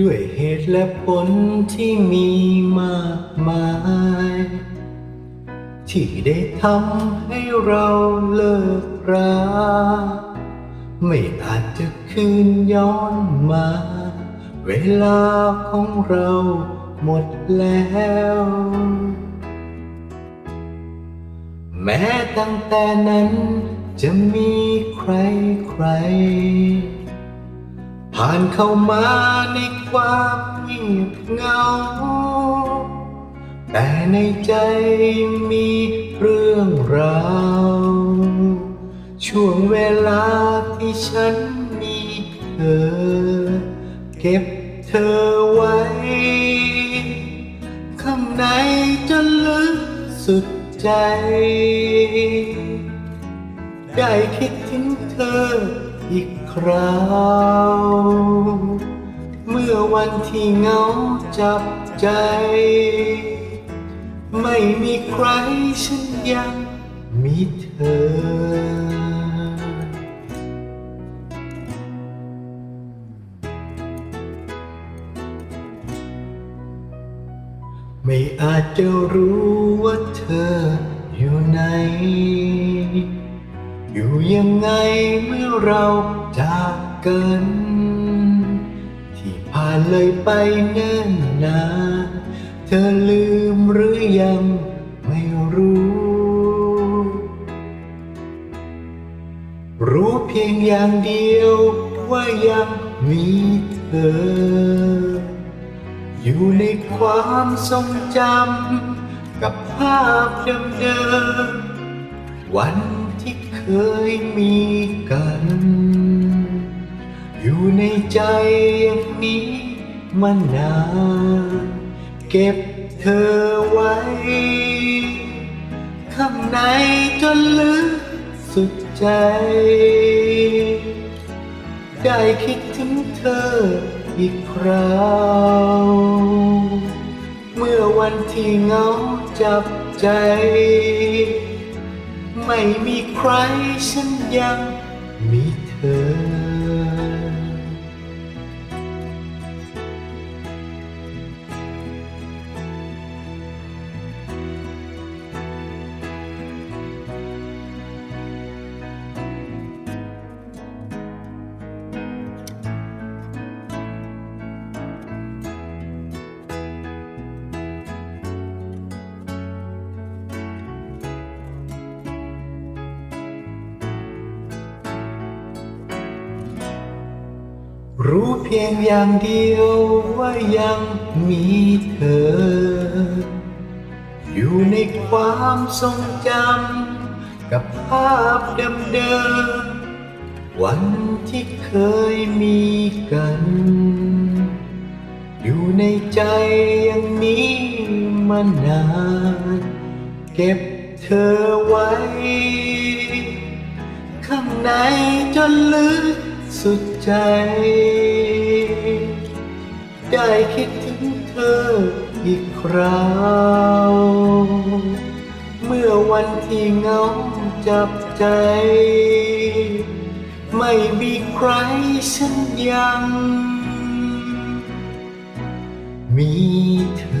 ด้วยเหตุและผลที่มีมากมาย ที่ได้ทำให้เราเลิกราไม่อาจจะคืนย้อนมา เวลาของเราหมดแล้ว แม้ตั้งแต่นั้นจะมีใครใคร ผ่านเข้ามาในความเงียบเงา แต่ในใจมีเรื่องราว ช่วงเวลาที่ฉันมีเธอ เก็บเธอไว้ ข้างในจนลึกสุดใจ ได้คิดถึงเธอ อีกคราว เมื่อวันที่เงาจับใจ ไม่มีใครฉันยังมีเธอไม่อาจจะรู้ว่าเธออยู่ไหน อยู่ยังไงเมื่อเราจากกัน ที่ผ่านเลยไปเนิ่นนานเธอลืมหรือยังไม่รู้ รู้เพียงอย่างเดียวว่ายังมีเธอ อยู่ในความทรงจำกับภาพเดิมๆวัน ที่เคยมีกัน อยู่ในใจอย่างนี้มานานเก็บเธอไว้ ข้างในจนลึกสุดใจ ได้คิดถึงเธออีกคราว เมื่อวันที่เงาจับใจ ไม่มีใครฉันยังมี รู้เพียงอย่างเดียวว่ายังมีเธอ อยู่ในความทรงจำกับภาพเดิมๆวันที่เคยมีกัน อยู่ในใจอย่างนี้มานาน เก็บเธอไว้ ข้างในจนลึก สุดใจ ได้คิดถึงเธออีกคราว เมื่อวันที่เงาจับใจ ไม่มีใครฉันยัง มีเธอ